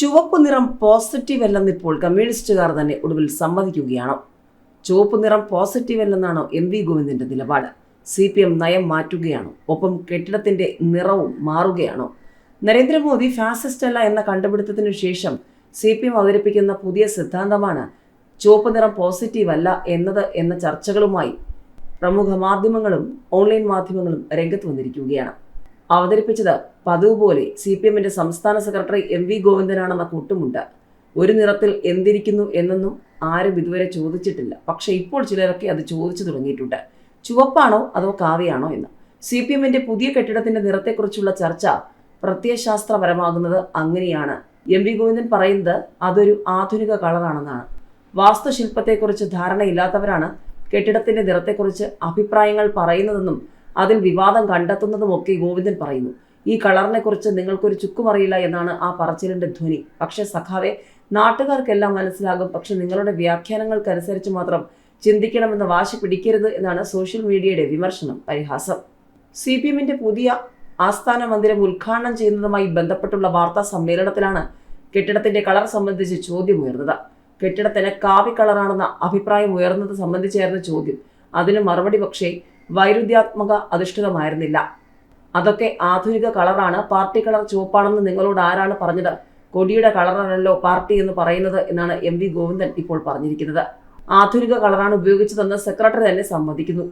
ചുവപ്പ് നിറം പോസിറ്റീവ് അല്ലെന്ന് ഇപ്പോൾ കമ്മ്യൂണിസ്റ്റുകാർ തന്നെ ഒടുവിൽ സമ്മതിക്കുകയാണ്. ചുവപ്പ് നിറം പോസിറ്റീവ് അല്ലെന്നാണോ എം വി ഗോവിന്ദന്റെ നിലപാട്. സി പി എം നയം മാറ്റുകയാണോ. ഒപ്പം കെട്ടിടത്തിന്റെ നിറവും മാറുകയാണോ. നരേന്ദ്രമോദി ഫാസിസ്റ്റ് അല്ല എന്ന കണ്ടുപിടുത്തത്തിനു ശേഷം സി പി എം അവതരിപ്പിക്കുന്ന പുതിയ സിദ്ധാന്തമാണ് ചുവപ്പ് നിറം പോസിറ്റീവ് അല്ല എന്നത് എന്ന ചർച്ചകളുമായി പ്രമുഖ മാധ്യമങ്ങളും ഓൺലൈൻ മാധ്യമങ്ങളും രംഗത്ത് വന്നിരിക്കുകയാണ്. അവതരിപ്പിച്ചത് പതിവ് പോലെ സി പി എമ്മിന്റെ സംസ്ഥാന സെക്രട്ടറി എം വി ഗോവിന്ദനാണെന്ന കൂട്ടുമുണ്ട്. ഒരു നിറത്തിൽ എന്തിരിക്കുന്നു എന്നൊന്നും ആരും ഇതുവരെ ചോദിച്ചിട്ടില്ല. പക്ഷേ ഇപ്പോൾ ചിലരൊക്കെ അത് ചോദിച്ചു തുടങ്ങിയിട്ടുണ്ട്. ചുവപ്പാണോ അതോ കാവ്യാണോ എന്ന്. സി പി എമ്മിന്റെ പുതിയ കെട്ടിടത്തിന്റെ നിറത്തെക്കുറിച്ചുള്ള ചർച്ച പ്രത്യയശാസ്ത്രപരമാകുന്നത് അങ്ങനെയാണ്. എം വി ഗോവിന്ദൻ പറയുന്നത് അതൊരു ആധുനിക കളറാണെന്നാണ്. വാസ്തുശില്പത്തെക്കുറിച്ച് ധാരണയില്ലാത്തവരാണ് കെട്ടിടത്തിന്റെ നിറത്തെക്കുറിച്ച് അഭിപ്രായങ്ങൾ പറയുന്നതെന്നും അതിൽ വിവാദം കണ്ടെത്തുന്നതുമൊക്കെ ഗോവിന്ദൻ പറയുന്നു. ഈ കളറിനെ കുറിച്ച് നിങ്ങൾക്കൊരു ചുക്കും അറിയില്ല എന്നാണ് ആ പറച്ചിലിന്റെ ധ്വനി. പക്ഷെ സഖാവെ നാട്ടുകാർക്കെല്ലാം മനസ്സിലാകും. പക്ഷെ നിങ്ങളുടെ വ്യാഖ്യാനങ്ങൾക്കനുസരിച്ച് മാത്രം ചിന്തിക്കണമെന്ന് വാശി പിടിക്കരുത് എന്നാണ് സോഷ്യൽ മീഡിയയുടെ വിമർശനം പരിഹാസം. സി പി എമ്മിന്റെ പുതിയ ആസ്ഥാന മന്ദിരം ഉദ്ഘാടനം ചെയ്യുന്നതുമായി ബന്ധപ്പെട്ടുള്ള വാർത്താ സമ്മേളനത്തിലാണ് കെട്ടിടത്തിന്റെ കളർ സംബന്ധിച്ച് ചോദ്യം ഉയർന്നത് കെട്ടിടത്തിന് കാവി കളറാണെന്ന അഭിപ്രായം ഉയർന്നത് സംബന്ധിച്ചായിരുന്നു ചോദ്യം. അതിന് മറുപടി പക്ഷേ വൈരുദ്ധ്യാത്മക അധിഷ്ഠിതമായിരുന്നില്ല. അതൊക്കെ ആധുനിക കളറാണ്. പാർട്ടി കളർ ചുവപ്പാണെന്ന് നിങ്ങളോട് ആരാണ് പറഞ്ഞത്? കൊടിയുടെ കളറാണല്ലോ പാർട്ടി എന്ന് പറയുന്നത് എന്നാണ് എം വി ഗോവിന്ദൻ ഇപ്പോൾ പറഞ്ഞിരിക്കുന്നത്. ആധുനിക കളറാണ് ഉപയോഗിച്ചതെന്ന് സെക്രട്ടറി തന്നെ സമ്മതിക്കുന്നു.